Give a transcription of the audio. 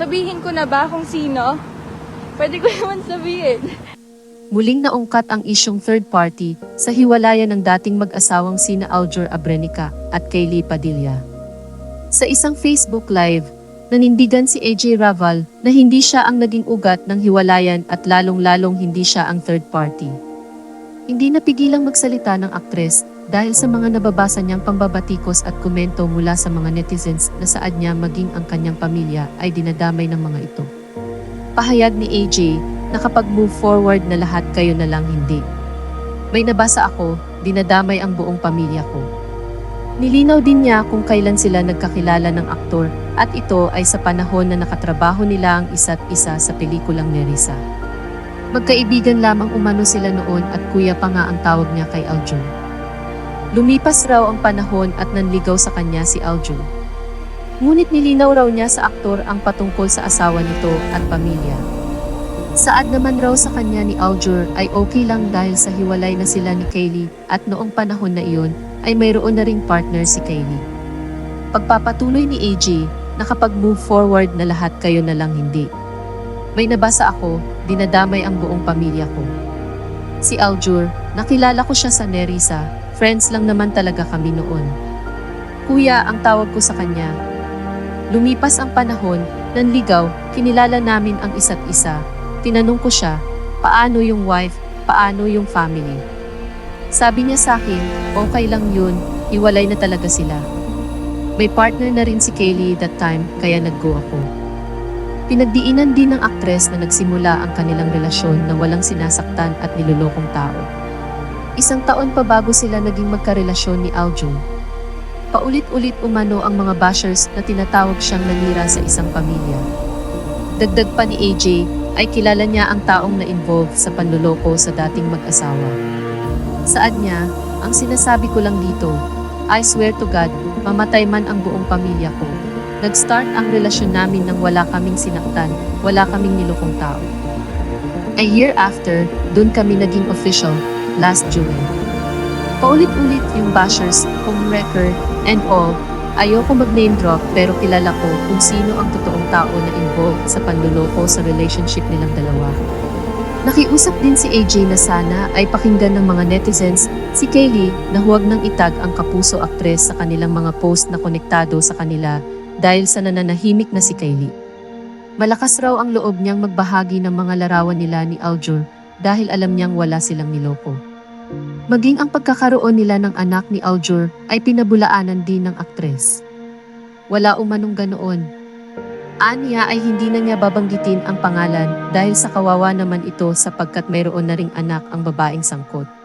Sabihin ko na ba kung sino? Pwede ko naman sabihin. Muling naungkat ang isyong third party sa hiwalayan ng dating mag-asawang sina Aljur Abrenica at Kaylee Padilla. Sa isang Facebook Live, nanindigan si AJ Raval na hindi siya ang naging ugat ng hiwalayan at lalong-lalong hindi siya ang third party. Hindi napigilang magsalita ng aktres dahil sa mga nababasa niyang pambabatikos at komento mula sa mga netizens na saad niya maging ang kanyang pamilya ay dinadamay ng mga ito. Pahayag ni AJ na kapag move forward na lahat kayo na lang hindi. May nabasa ako, dinadamay ang buong pamilya ko. Nilinaw din niya kung kailan sila nagkakilala ng aktor at ito ay sa panahon na nakatrabaho nila ang isa't isa sa pelikulang Nerissa. Magkaibigan lamang umano sila noon at kuya pa nga ang tawag niya kay Aljun. Lumipas raw ang panahon at nanligaw sa kanya si Aljun. Ngunit nilinaw raw niya sa aktor ang patungkol sa asawa nito at pamilya. Saad naman raw sa kanya ni Aljur ay okay lang dahil sa hiwalay na sila ni Kaylee at noong panahon na iyon ay mayroon na ring partner si Kaylee. Pagpapatuloy ni AJ na kapag move forward na lahat kayo na lang hindi. May nabasa ako, dinadamay ang buong pamilya ko. Si Aljur, nakilala ko siya sa Nerissa, friends lang naman talaga kami noon. Kuya ang tawag ko sa kanya. Lumipas ang panahon, nanligaw, kinilala namin ang isa't isa, Tinanong ko siya, paano yung wife, paano yung family? Sabi niya sa akin, okay lang yun, iwalay na talaga sila. May partner na rin si Kaylee that time, kaya nag-go ako. Pinagdiinan din ng aktres na nagsimula ang kanilang relasyon na walang sinasaktan at nilolokong tao. Isang taon pa bago sila naging magkarelasyon ni Aljun. Paulit-ulit umano ang mga bashers na tinatawag siyang nanira sa isang pamilya. Dagdag pa ni AJ, ay kilala niya ang taong na-involve sa panluloko sa dating mag-asawa. Saad niya, ang sinasabi ko lang dito, I swear to God, mamatay man ang buong pamilya ko. Nag-start ang relasyon namin nang wala kaming sinaktan, wala kaming nilokong tao. A year after, dun kami naging official, last June. Paulit-ulit yung bashers, kung record, and all, Ayoko mag-name drop pero kilala ko kung sino ang totoong tao na involved sa panluloko sa relationship nilang dalawa. Nakiusap din si AJ na sana ay pakinggan ng mga netizens si Kaylee na huwag nang itag ang kapuso aktres sa kanilang mga post na konektado sa kanila dahil sa nananahimik na si Kaylee. Malakas raw ang loob niyang magbahagi ng mga larawan nila ni Aljur dahil alam niyang wala silang niloko. Maging ang pagkakaroon nila ng anak ni Aljur ay pinabulaanan din ng aktres. Wala umanong ganoon. Aniya ay hindi na niya babanggitin ang pangalan dahil sa kawawa naman ito sapagkat mayroon na ring anak ang babaeng sangkot.